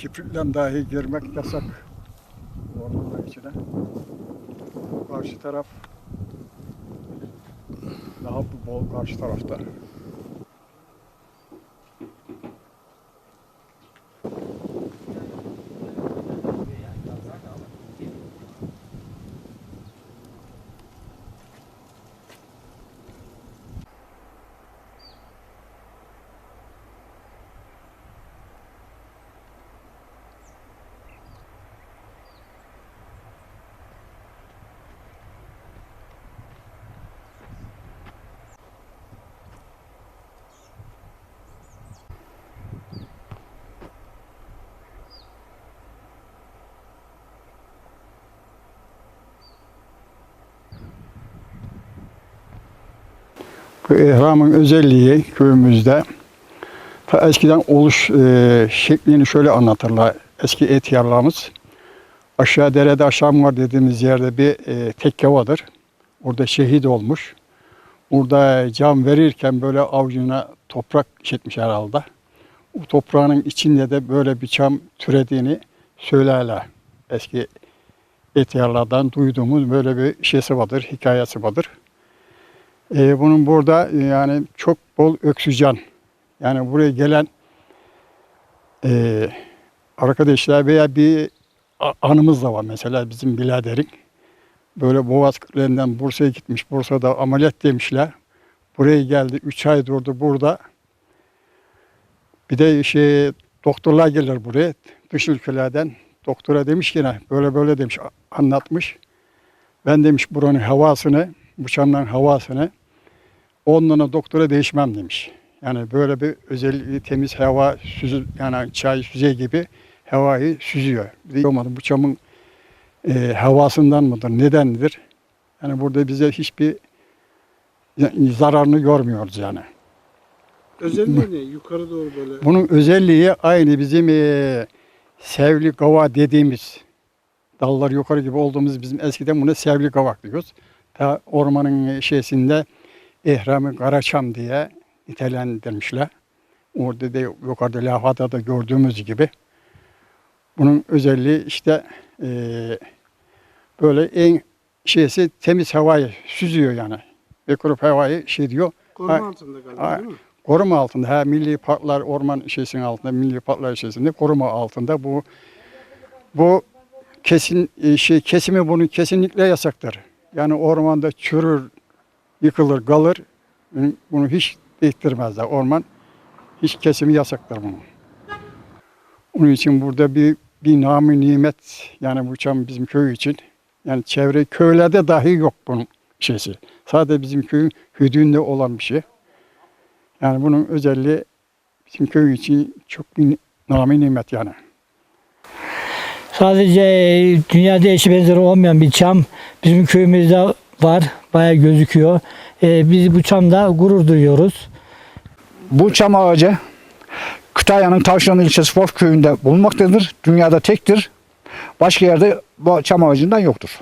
kipritle dahi girmek yasak. Ormanın içine. Karşı taraf daha bol karşı tarafta. İhramın özelliği köyümüzde ta eskiden oluş e, şeklini şöyle anlatırlar eski etiyarlarımız. Aşağı derede aşağım var dediğimiz yerde bir e, tekke vardır. Orada şehit olmuş. Burada can verirken böyle avucuna toprak çekmiş herhalde. O toprağın içinde de böyle bir çam türediğini söylerler. Eski etiyarlardan duyduğumuz böyle bir şeysi vardır, hikayesi vardır. Ee, bunun burada e, yani çok bol oksijen. Yani buraya gelen e, arkadaşlar veya bir anımız da var mesela bizim biraderin. Böyle Boğaz kırklarından Bursa'ya gitmiş. Bursa'da ameliyat demişler. Buraya geldi. 3 ay durdu burada. Bir de şey doktorlar gelir buraya dış ülkelerden. Doktora demiş ki ne böyle böyle demiş anlatmış. Ben demiş buranın havasını, bu çamların havasını ondan doktora değişmem demiş. Yani böyle bir özelliği temiz hava süzü yani çay süzey gibi havayı süzüyor. Olmadı bu çamın e, havasından mıdır, nedendir? Yani burada bize hiçbir zararını görmüyoruz yani. Özelliği ne? Yukarı doğru böyle. Bunun özelliği aynı bizim e, sevli kava dediğimiz dallar yukarı gibi olduğumuz bizim eskiden buna sevli kavak diyoruz. Ta ormanın şeysinde ihramı Karaçam diye nitelendirmişler. Orada da yukarıda levhada da gördüğümüz gibi. Bunun özelliği işte e, böyle en şeysi temiz havayı süzüyor yani. Mikrop havayı şey diyor. Koruma Ay- altında galiba ay- değil mi? koruma altında. Ha, milli parklar orman şeysinin altında, milli parklar şeysinde koruma altında bu bu kesin e, şey kesimi bunun kesinlikle yasaktır. Yani ormanda çürür, yıkılır, kalır. Bunu- hiç değiştirmezler. Orman hiç kesimi yasaktır bunun. Onun için burada bir bir namı nimet yani bu çam bizim köy için. Yani çevre köylerde dahi yok bunun şeysi. Sadece bizim köyün hüdüğünde olan bir şey. Yani bunun özelliği bizim köy için çok bir nami nimet yani. Sadece dünyada eşi benzeri olmayan bir çam bizim köyümüzde var. Bayağı gözüküyor. E, biz bu çamda gurur duyuyoruz. Bu çam ağacı Kütahya'nın Tavşanlı ilçesi Fof köyünde bulunmaktadır. Dünyada tektir. Başka yerde bu çam ağacından yoktur.